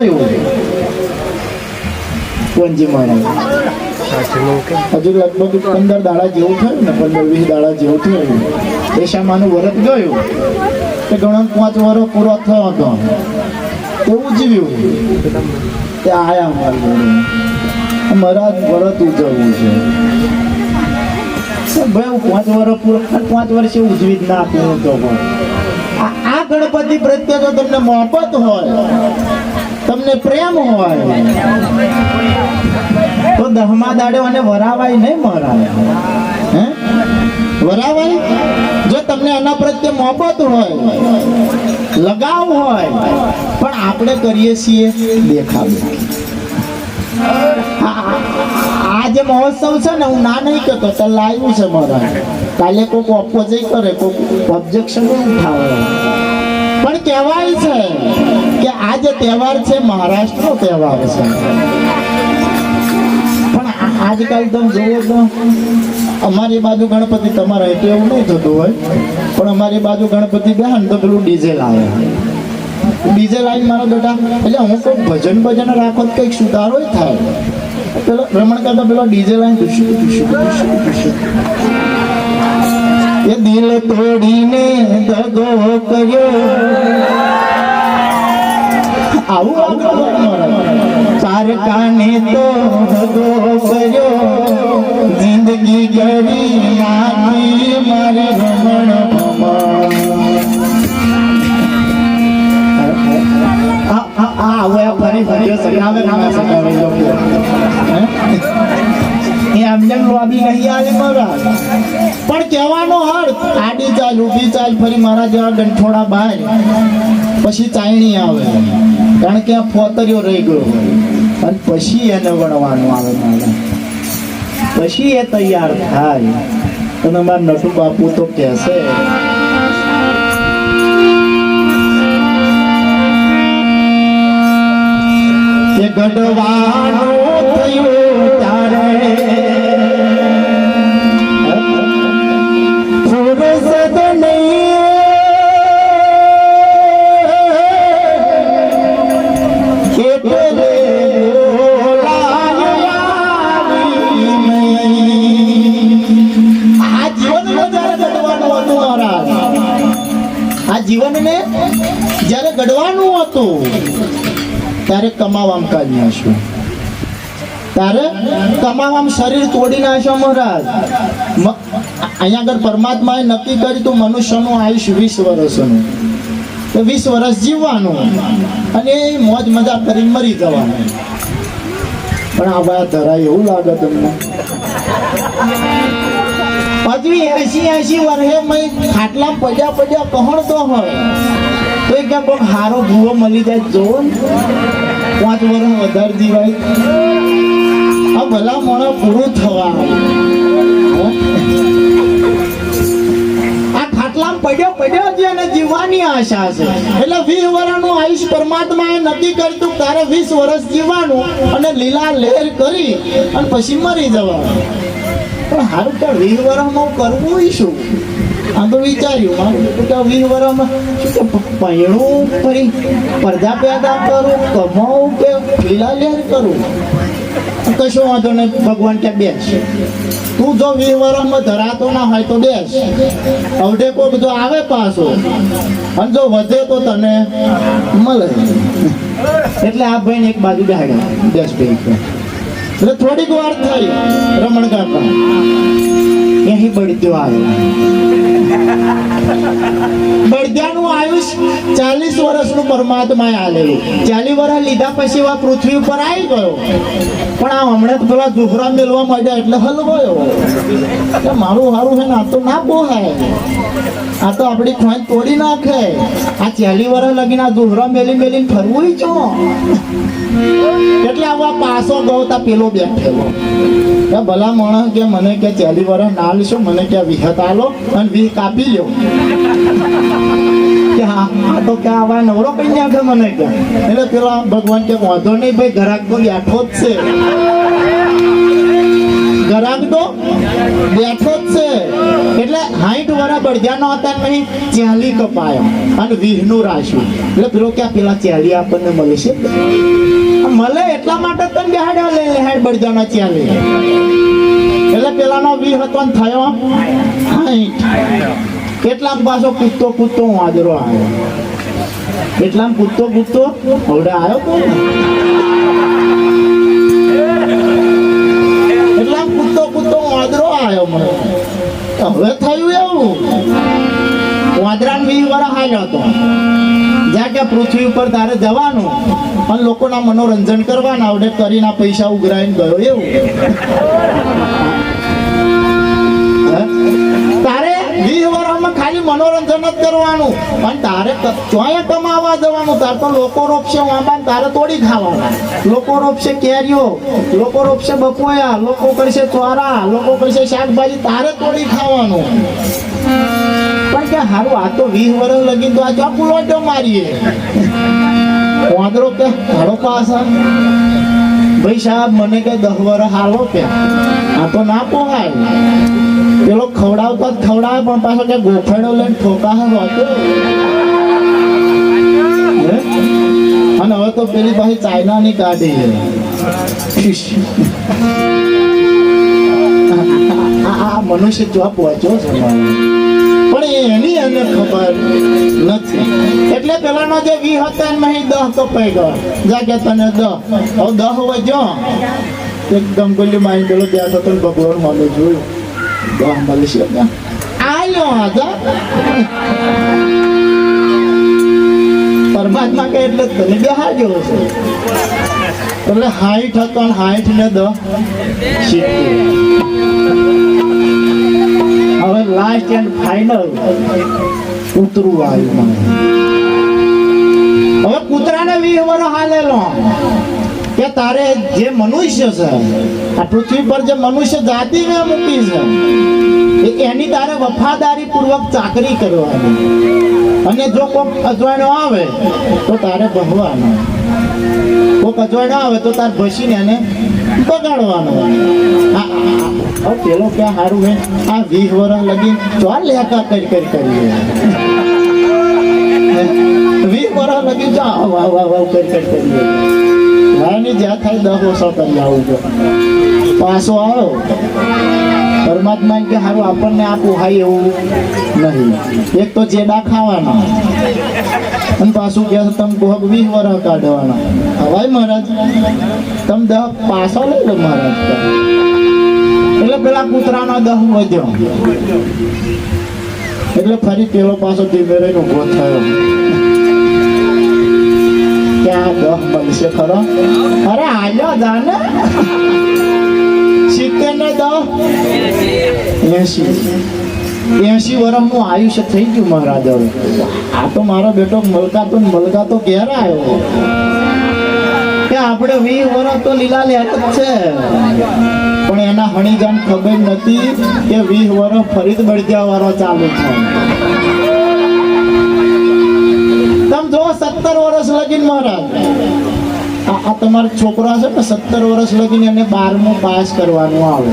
હજુ લગભગ પંદર દાડા જેવું થયું ને, પંદર વીસ દાડા જેવું થયું. દેશામાનું વરત ગયું. તે ઘણા પાંચ વર્ષ પૂરો થયો હતો. તે ઉજવ્યું. તે આયા અમારી મારા વરત ઉજવવું છે. ભાઈ, હું પાંચ વર્ષ પૂરો પાંચ વર્ષે ઉજવી જ ના આપું તો. આ ગણપતિ પ્રત્યે જો તમને મોહબત હોય. તમને પ્રેમ હોય. તો દહમા દાડે અને વરાવાય નહીં મરાય હે? વરાવાય? જો તમને એના પ્રત્યે મોહબત હોય, લગાવ હોય, પણ આપણે કરીએ છીએ દેખાવ. આ જે મહોત્સવ છે ને, હું ના નહીં કહેતો તો લાવ્યું છે મારા કાલે કોઈક ઓપોઝિટ કરે કોઈક ઓબ્જેક્શન ઉઠાવે. પણ કહેવાય છે જે તહેવાર છે, મહારાષ્ટ્રનો તહેવાર છે. પણ આજકાલ તમે જુઓ તો અમારી બાજુ ગણપતિ તમારા એટલે એવું નહીં થતું હોય, પણ અમારી બાજુ ગણપતિ બેહન તો પેલું ડીઝે લાવે. ડીઝે લાવી મારો બેટા, એટલે હું કોઈ ભજન ભજન રાખો તો કંઈક સુધારો થાય. પેલો રમણ કરતા પેલો ડીઝે લાઈન ધુશું ધુશું ધુશું ધુશું એ દિલ તોડીને દગો કર્યો. આવું તારકાને તો કર્યો. જિંદગી ગરી મારે રમણ આ આ આ ફરી ફરી સગાવે ના સગાવે એ અમને લોબી નહીં આવે મારા પણ કહેવાનો અર્થ આડી ચાલ ઊભી ચાલ ફરી મારા જેવા ગંઠોડા બહાર પછી ચાયણી આવે. કારણ કે આ ફોતર્યો રહી ગયો હોય. અને પછી એને વણવાનું આવે મારે. પછી એ તૈયાર થાય. અને મારા નટુ બાપુ તો કહેશે ગઢવાનું નાખ્યું. તારે તમામ શરીર તોડી નાખ્યો મહારાજ. અહીંયા આગળ પરમાત્માએ નક્કી કર્યું તું મનુષ્યનું આયુષ વીસ વર્ષનું. તો વીસ વર્ષ જીવવાનું અને મોજ મજા કરીને મરી જવાનું. પણ આ બધા ધરાય એવું લાગે તમને? હજુ એસી એસી વર્ષે મય ખાટલા પડ્યા પડ્યા કહણતો હોય. તો એક ક્યાં પણ હારો ભૂવો મળી જાય જો પાંચ વર્ષ વધારે દીવાય આ ભલા મોણા પૂરું થવા આ ખાટલામાં પડ્યો પડ્યો છે અને જીવવાની આશા છે. એટલે વીસ વર્ષનું આયુષ પરમાત્માએ નક્કી કર્યું તું તારે વીસ વર્ષ જીવવાનું અને લીલા લહેર કરી અને પછી મરી જવાનું. પણ હારું કે વીસ વર્ષમાં કરવું શું? આ તો વિચાર્યું, મારું બેટું કે શું કે પૈણું ફરી પડદા પેદા કરું કમાવું કે લીલા કરું. કશો વાંધો નહીં, ભગવાન કે બેસ. તું જો વીસ ધરાતો ના હોય તો બેસ. અવઢે કોઈ બધો આવે પાછો. અને જો વધે તો તને મળે. એટલે આ ભાઈને એક બાજુ બેહાડ્યા. બેસ ભાઈ એટલે થોડીક વાર થઈ. રમણ કાકા અહીં બળદ્યો આવ્યો. બળદ્યાનું આયુષ ચાલીસ વર્ષનું પરમાત્માએ આલેલું. ચાલીસ વર્ષ લીધા પછી આ પૃથ્વી ઉપર આવી ગયો. પણ આ હમણાં પેલા ઝુફરા મેળવા માંડ્યા એટલે હલવાયો. મારું હારું છે ને આ તો ના પોહાય આ તો આપણી ખોંચ તોડી નાખે. આ ચાલી વર્ષ લગીને આ ઝુફરા મેલી મેલી ફરવું છો એટલે આવા પાસો ગયો તા પેલો બેઠેલો. કે ભલા માણસ કે મને કે ચાલી વર્ષ ના લેશો મને કે વિહત આલો અને વી કાપી લ્યો. કે હા, આ તો કે આવા નવરો કઈ નાખે મને કે. એટલે પેલા ભગવાન કે વાંધો નહીં ભાઈ, ઘરાક તો બેઠો જ છે. ઘરાક તો બેઠો વરા હતા નહીં ચાલી કપાયો અને વીહનું રાખ્યું એટલે પેલો ક્યાં પેલા ચાલી આપણને મળે છે? આ મળે એટલા માટે તને બેહાડ્યો લે લેહાડ બળદ્યાનો ચાલી. એટલે પેલાનો વીહ હતો ને થયો કેટલામ પાછો કૂદતો કૂદતો વાદરો આવ્યો. એટલા કૂદતો કૂદતો ઓવડે આવ્યો તો ને. એટલામ હવે થયું એવું. વાદરાન વીસ હાલ્યો હતો. જ્યાં કે પૃથ્વી ઉપર તારે જવાનું, પણ લોકોના મનોરંજન કરવાના આવડે, કરીના પૈસા ઉઘરાઈને ગયો એવું. તારે વીસ ખાલી મનોરંજન જ કરવાનું. પણ તારે ચોય કમાવા જવાનું? તાર તો લોકો રોપશે વાંબા તારે તોડી ખાવાના. લોકો રોપશે કેરીઓ, લોકો રોપશે બપોયા, લોકો કરશે ચોરા, લોકો કરશે શાકભાજી, તારે તોડી ખાવાનું. પણ કે હારું, આ તો વીસ વર્ષ લગી તો આ ચોપુલોટો મારીએ. વાંદરો કે, હાડો પાછા. ભાઈ સાહેબ, મને કે દસ હાલો કે આ તો ના પોહાય. પેલો ખવડાવતો જ ખવડાવે, પણ પાછો કે ગોફેડો લઈને ઠોકા હતો અને હવે તો પેલી પાછી ચાઇનાની કાઢી છે. આ મનુષ્ય જો પહોંચ્યો છે. પણ એની એને ખબર નથી. એટલે પેલાનો જે વી હતો એમાં અહીં દહ કપાઈ ગયો જા કે તને દહ. હવે દહ વજો એક ગંગોલી માઈ પેલો ત્યાં હતો ભગવાન મને જોયું. દહ મળે છે ને. આયો હતા પરમાત્મા કે એટલે તને જેવો છે એટલે હાઈટ હતો હાઈટ ને દહ લાસ્ટ એન્ડ ફાઇનલ કૂતરું આવ્યું હવે કૂતરાને વર્ષ હાલેલો. કે તારે જે મનુષ્ય છે, આ પૃથ્વી પર જે મનુષ્ય જાતિ મેં મૂકી છે, એ એની તારે વફાદારી પૂર્વક ચાકરી કરવાની. અને જો કોઈ અજવાણો આવે, તો તારે ભગવાનો કોઈક ના આવે તો તાર ભસીને એને બગાડવાનો આ પેલો ક્યાં સારું હે? આ વીસ વર્ષ લગી ચાલ લેકા કરી કરી કરી વીસ વર્ષ લગી જા વાવ વાવ વાવ કરી કરી કરી ભાઈની જ્યાં થાય દસ વર્ષ કરી આવું જો પાછો આવ્યો પરમાત્મા કે સારું આપણને આ પોહાય એવું નહીં. એક તો જેડા ખાવાના. અને પાછું ગયા તમે કોહક વીસ વર્ષ કાઢવાના. હવાય મહારાજ, તમે દહ પાછો લઈ લો મહારાજ. એટલે પેલા કૂતરાનો દહ વધ્યો. એટલે ફરી પેલો પાછો ધીમે રહીને ઊભો થયો. ક્યાં દહ બનશે ખરો? અરે આલ્યો દાને સિત્તેર ને દહ? એસી એસી વર્ષનું આયુષ્ય થઈ ગયું મહારાજ હવે. આ તો મારો બેટો મલકાતો મલકાતો ક્યારે આવ્યો. કે આપણે વીસ વર્ષ તો લીલા લેત જ છે. પણ એના હણીજાન ખબર નથી કે વીસ વર્ષ ફરી જ બળદ્યા વાળો ચાલુ છે. તમે જો સત્તર વર્ષ લગીન મહારાજ. આ તમારો છોકરો હશે ને, સત્તર વર્ષ લગીને એને બારમું પાસ કરવાનું આવે.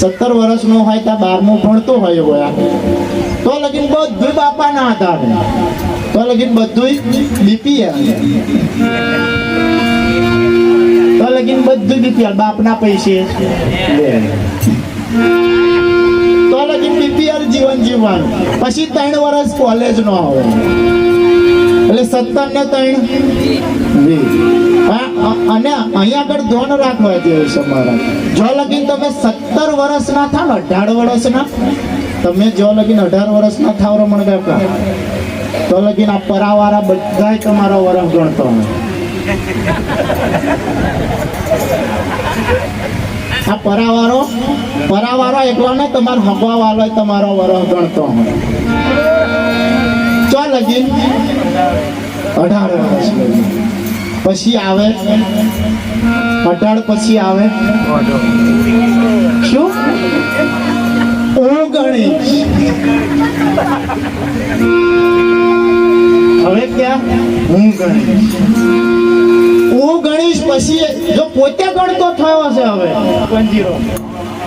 સત્તર વર્ષનો હોય ત્યાં બારમું ભણતો હોય હોય. તો લગીન બધું બાપાના હતા તો લગીન બધું બીપી તો લગીન બધું બીપીએલ બાપના પૈસે. તો લગીન બીપીએલ જીવન જીવવાનું. પછી ત્રણ વર્ષ કોલેજ નો આવે. એટલે સત્તર ને ત્રણ અને અહીંયા આગળ ધોન રાખવા જેવું છે મારા. જો લગીન તમે સત્તર વર્ષના થાવ ને, અઢાર વર્ષના તમે જો લગીન અઢાર વર્ષના થાવ રમણ કાકા, તો લગીન આ પરાવાળા બધાય તમારો વરસ ગણતો આ પરાવારો પરાવારો એકલો ને તમારો હગવા વાળો તમારો વરસ ગણતો હોય. ચો લગી અઢાર વર્ષ. પછી આવે. અઢાર પછી આવે. શું? ઓગણીસ. હવે ક્યાં? હું ગણીશ હું ગણીશ પછી જો પોતે ગણતો થયો હશે હવે. પણ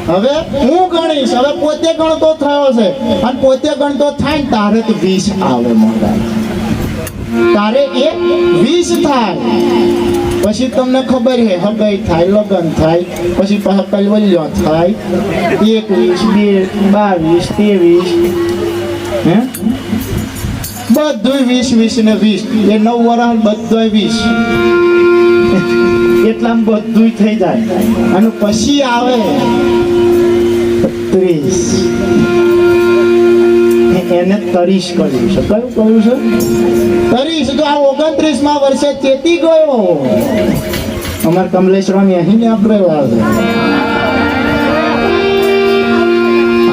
હવે હું ગણીશ, હવે પોતે ગણતો થયો છે. અને પોતે ગણતો થાય તારે તો વીસ આવે મોટા. તારે એ વીસ થાય. પછી તમને ખબર છે, હગાઈ થાય, લગ્ન થાય, પછી પાછા કલવલ્યો થાય. એકવીસ, બે, બાવીસ, ત્રેવીસ. હે? બધું વીસ વીસ ને વીસ. એ નવ વર્ષ બધું વીસ. એટલામાં બધું થઈ જાય. અને પછી આવે ત્રીસ. એને તરીશ કર્યું છે. કયું કહ્યું છે? તરીશ તો આ ઓગણત્રીસમાં વર્ષે ચેતી ગયો. અમાર કમલેશ રામી અહીં ને આપણે આવે.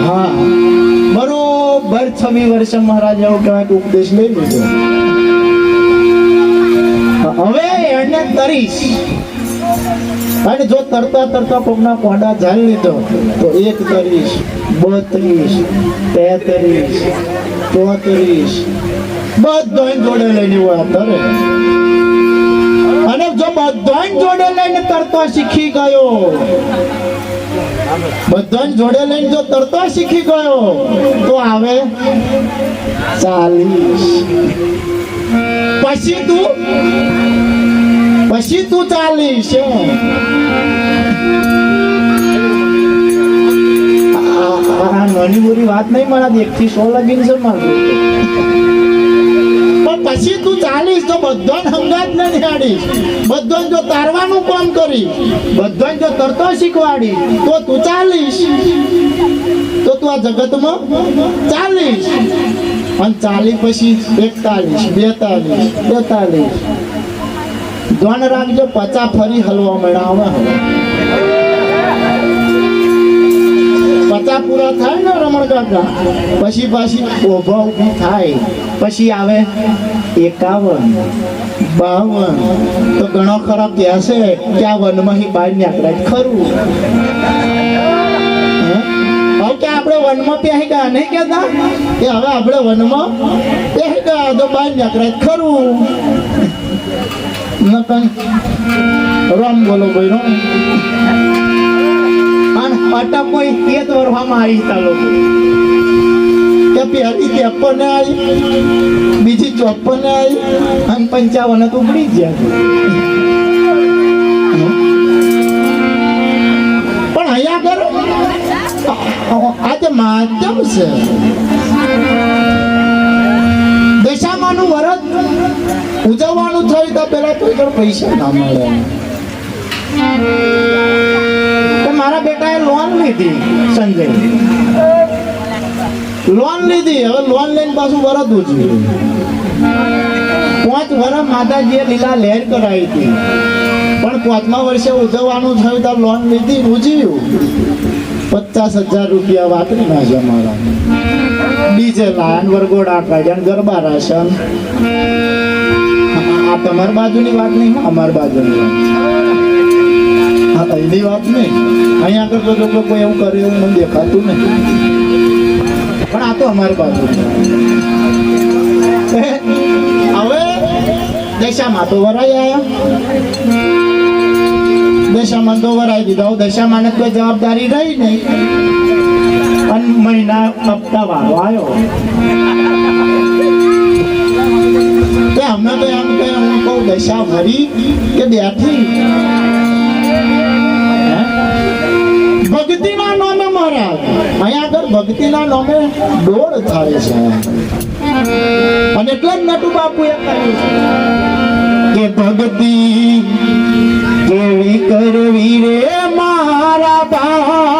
હા. બરોબર છવ્વી વર્ષે મહારાજ એવું કહેવાય કે ઉપદેશ લઈ લીધો. હવે એને તરીસ. અને જો તરતા તરતા પગના કોડા ઝાલી લીધો, તો એક તરીસ બત્રીસ, તેત્રીસ, ચોત્રીસ. બધો જોડે લઈને હોય તરે અને જો બધો જોડે લઈને તરતો શીખી ગયો બધા જોડે લઈને જો તરતો શીખી ગયો, તો આવે ચાલીસ. પછી તું પછી તું આ નાની મોટી વાત નહીં મારા એક થી સો લગીન છે મારું પણ પછી તું ચાલીસ તો બધાને સમજાત ને નિહાળીશ બધાને જો તારવાનું કામ કરી બધાને જો તરતો શીખવાડી તો તું ચાલીસ તો તું આ જગતમાં ચાલીસ અને ચાલી પછી એકતાલીસ બેતાલીસ બેતાલીસ ધ્યાન રાખજો પચા ફરી હલવા મળ્યા હવે. પચા પૂરા થાય ને રમણ કાકા પછી પાછી ઓભા ઊભી થાય. પછી આવે એકાવન, બાવન. તો ઘણો ખરાબ કહેશે કે આ વનમાં બહાર નીકળાય? ખરું? હવે કે આપણે વનમાં પહેરી ગયા, નહીં કહેતા? કે હવે આપણે વનમાં પહેરી ગયા, તો બહાર નીકળાય ખરું. નકન રામ બોલો ભાઈ, રામ. અને કોઈ એક વર્ષમાં આવી તા લોકો કે પહેલી ત્રેપન આવી, બીજી ચોપન આવી, અને પંચાવન તો ઉગડી ગયા. અહીંયા આગળ આ જે માધ્યમ છે. દશામાનું વરત ઉજવવાનું થયું તો પેલા કોઈ કણ પૈસા ના મળે. તો મારા બેટાએ લોન લીધી સંજય. લોન લીધી, હવે લોન લઈને પાછું વરત ઉજવ્યું. પાંચ વર્ષ માતાજીએ લીલા લહેર કરાવી હતી. પણ પાંચમા વર્ષે ઉજવવાનું થયું તો લોન લીધી, ઉજવ્યું. પચાસ હજાર રૂપિયા વાપરી નાખ્યા મારા ડીજે લાયન વરગોડા કાઢ્યા ગરબા રાશન આ તમારી બાજુની વાત નહીં અમાર બાજુની વાત. અહીંની વાત નહીં. અહીંયા આગળ તો લોકો એવું કરે એવું મને દેખાતું નહીં. પણ આ તો અમારી બાજુ હવે દશામાં તો વરાઈ આવ્યા દશામાં તો વરાઈ દીધો. દશામાં કોઈ જવાબદારી રહી નહીં. અને મહિના હપ્તા વાળો આવ્યો. તે અમે તો એમ કે હું કહું, દશા ભરી કે બેઠી? ભક્તિના નામે મહારાજ. અહીંયા આગળ ભક્તિના નામે દોડ થાય છે. અને એટલે જ નટુ બાપુએ કહ્યું છે કે ભક્તિ કેવી કરવી રે મારા ભાઈ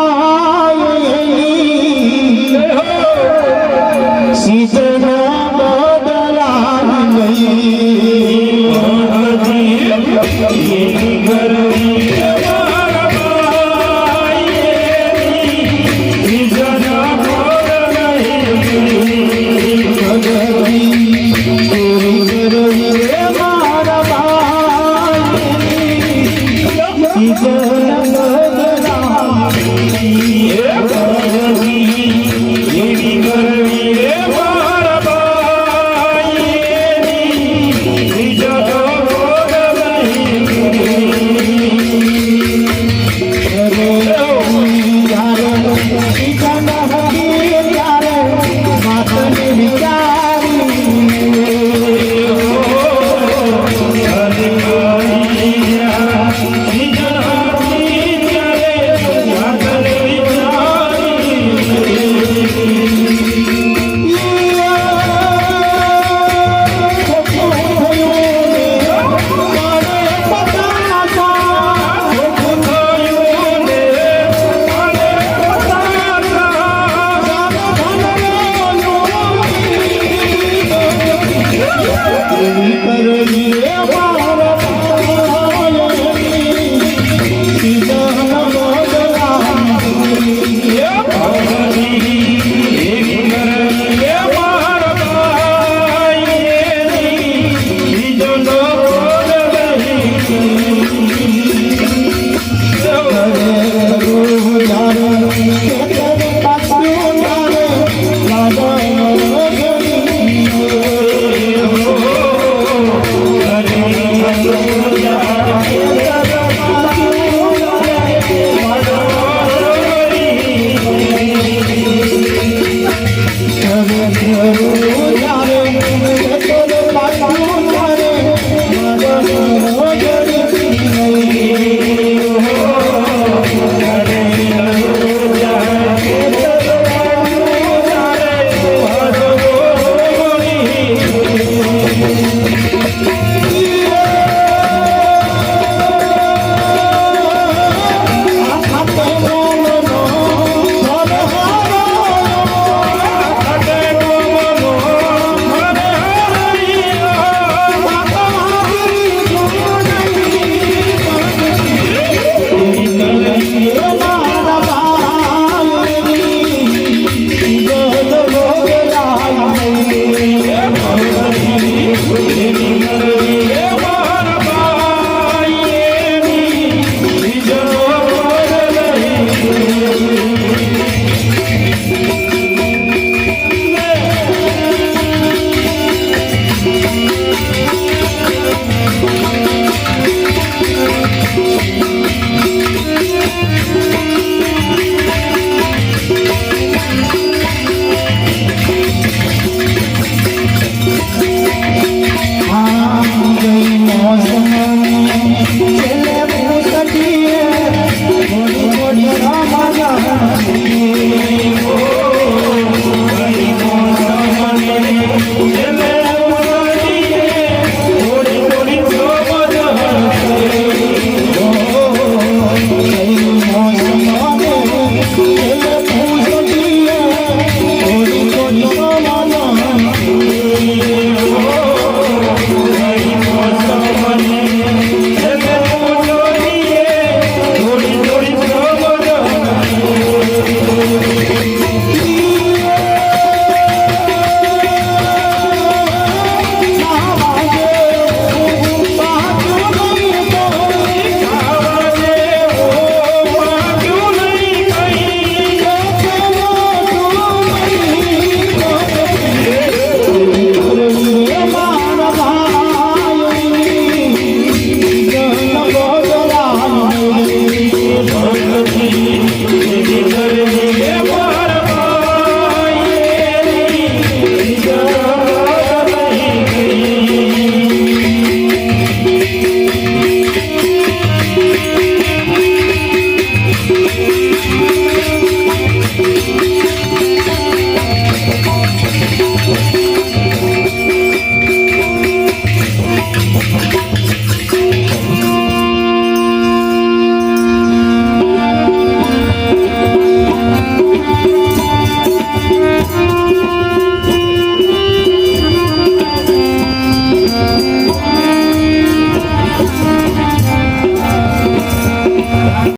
Amen.